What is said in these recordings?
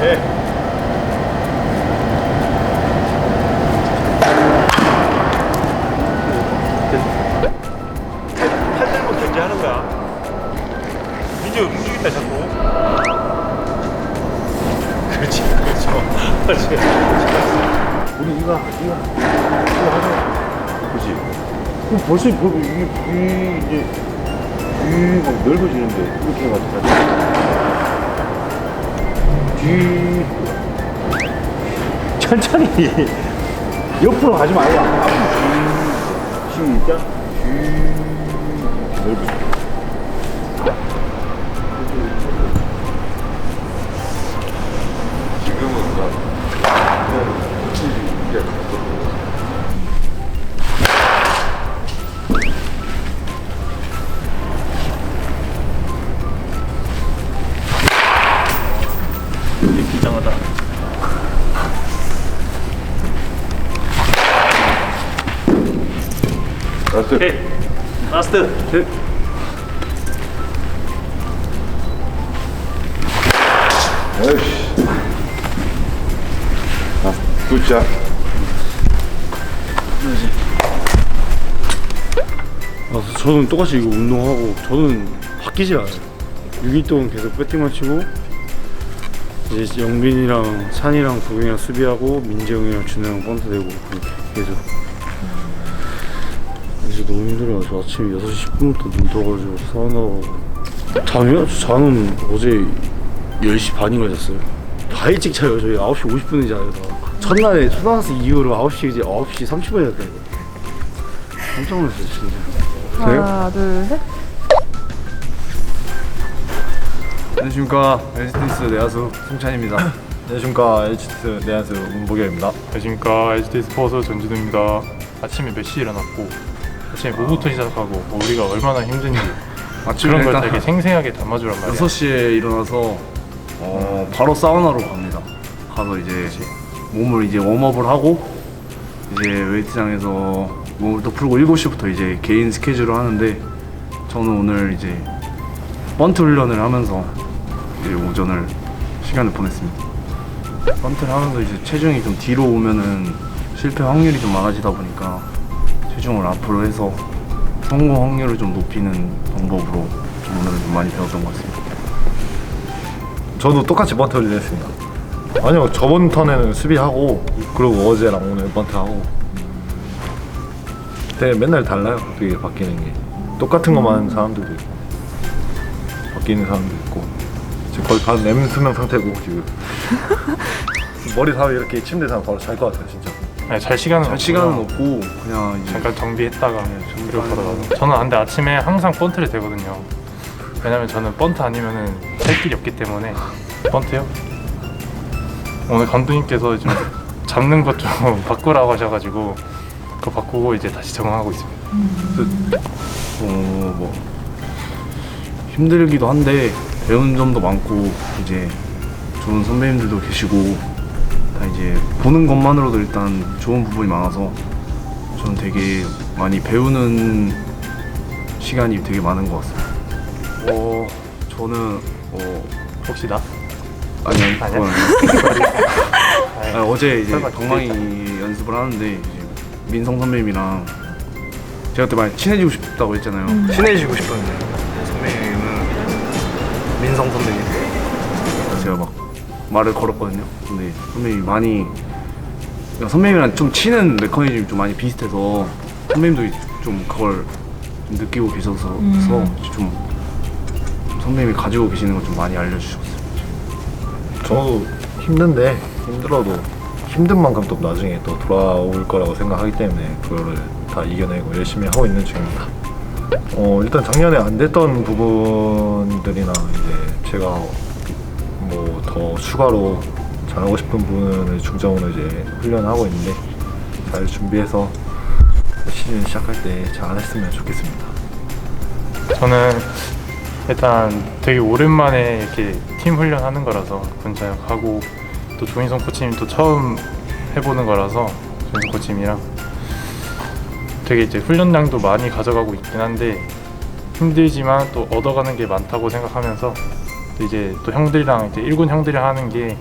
예. 팔 들고 견제하는 거야. 민주 움직인다 자꾸. 그렇지, 그렇죠. 그렇지. 우리 이거 이거 이거 하자. 그렇지. 그럼 벌써 그 이게 이 이제 이막 넓어지는데 이렇게 해가지고 뒤. 천천히. 옆으로 가지 말고 앞으로 뒤 시작 뒤 넓어져. 긴장하다. 라스트. 오케이. 라스트. 에이씨. 아, 굿샷. 아, 저는 똑같이 이거 운동하고 저는 바뀌지 않아요. 6일 동안 계속 배팅만 치고 이제 영빈이랑 산이랑 도경이랑 수비하고 민재 형이랑 준호 형 번트 되고 그렇게 계속 이제 너무 힘들어요. 저 아침에 6시 10분부터 눈 떠가지고 사우나 잠이요? 저는 어제 10시 반인가 잤어요. 다 일찍 자요. 저희 9시 50분에 자요. 다. 첫날에 초등학생 이후로 9시 이제 9시 30분에 잤다니까. 깜짝 놀랐어요 진짜. 하나, 둘, 셋. 안녕하십니까. LG트윈스 내야수 승찬입니다. 안녕하십니까. LG트윈스 내야수 문보결입니다. 안녕하십니까. LGD 스포츠 전진우입니다. 아침에 몇 시에 일어났고 아침에 뭐부터 시작하고 뭐 우리가 얼마나 힘든지 아침에 그런 걸 일단 되게 생생하게 담아주란 말이야. 6시에 일어나서 어, 바로 사우나로 갑니다. 가서 이제 몸을 이제 웜업을 하고 이제 웨이트장에서 몸을 또 풀고 7시부터 이제 개인 스케줄을 하는데 저는 오늘 이제 번트 훈련을 하면서 이제 오전을 시간을 보냈습니다. 번트를 하면서 이제 체중이 좀 뒤로 오면은 실패 확률이 좀 많아지다 보니까 체중을 앞으로 해서 성공 확률을 좀 높이는 방법으로 좀 오늘은 좀 많이 배웠던 것 같습니다. 저도 똑같이 번트 훈련했습니다. 아니요, 저번 턴에는 수비하고, 그리고 어제랑 오늘 번트 하고. 근데 맨날 달라요, 되게 바뀌는 게. 똑같은 것만 하는 사람들도 있고, 바뀌는 사람도 있고. 지금 거의 반 냄수명 상태고, 지금. 머리 사위 이렇게 침대 사면 바로 잘 것 같아요, 진짜. 아니, 잘 시간은 잘. 시간은 없고 그냥 이제 잠깐 정비했다가 정비하다가. 그리고 받아가고 저는 근데 아침에 항상 번트를 대거든요. 왜냐면 저는 번트 아니면은 할 길이 없기 때문에 번트요? 오늘 감독님께서 좀 잡는 것 좀 바꾸라고 하셔가지고 그거 바꾸고 이제 다시 적응하고 있습니다. 어, 뭐 힘들기도 한데 배우는 점도 많고 이제 좋은 선배님들도 계시고 다 이제 보는 것만으로도 일단 좋은 부분이 많아서 저는 되게 많이 배우는 시간이 되게 많은 것 같습니다. 어, 저는 어 혹시 나? 아니 아니 아니야? 그건 아니고. 아, 어제 이제 설마 방망이 연습을 하는데 이제 민성 선배님이랑 제가 그때 많이 친해지고 싶다고 했잖아요. 친해지고 싶었는데 민성 선배님. 제가 막 말을 걸었거든요. 근데 선배님이 많이 그러니까 선배님이랑 좀 치는 메커니즘이 좀 많이 비슷해서 선배님도 좀 그걸 좀 느끼고 계셔서 좀 선배님이 가지고 계시는 걸 좀 많이 알려주셨어요. 저도 힘든데 힘들어도 힘든 만큼 또 나중에 또 돌아올 거라고 생각하기 때문에 그거를 다 이겨내고 열심히 하고 있는 중입니다. 어 일단 작년에 안 됐던 부분들이나 이제 제가 뭐 더 추가로 잘하고 싶은 부분을 중점으로 이제 훈련하고 있는데 잘 준비해서 시즌 시작할 때 잘했으면 좋겠습니다. 저는 일단 되게 오랜만에 이렇게 팀 훈련하는 거라서 군자역하고 또 조인성 코치님도 처음 해보는 거라서 조인성 코치님이랑 되게 이제 훈련량도 많이 가져가고 있긴 한데 힘들지만 또 얻어가는 게 많다고 생각하면서 또 이제 또 형들이랑 이제 일군 형들이랑 하는 게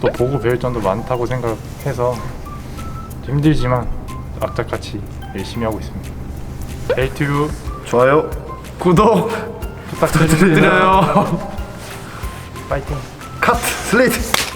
또 보고 배울 점도 많다고 생각해서 힘들지만 악착같이 열심히 하고 있습니다. 베이튜브 좋아요. 구독 부탁드립니다. 드려요. 파이팅! 컷 슬레이트.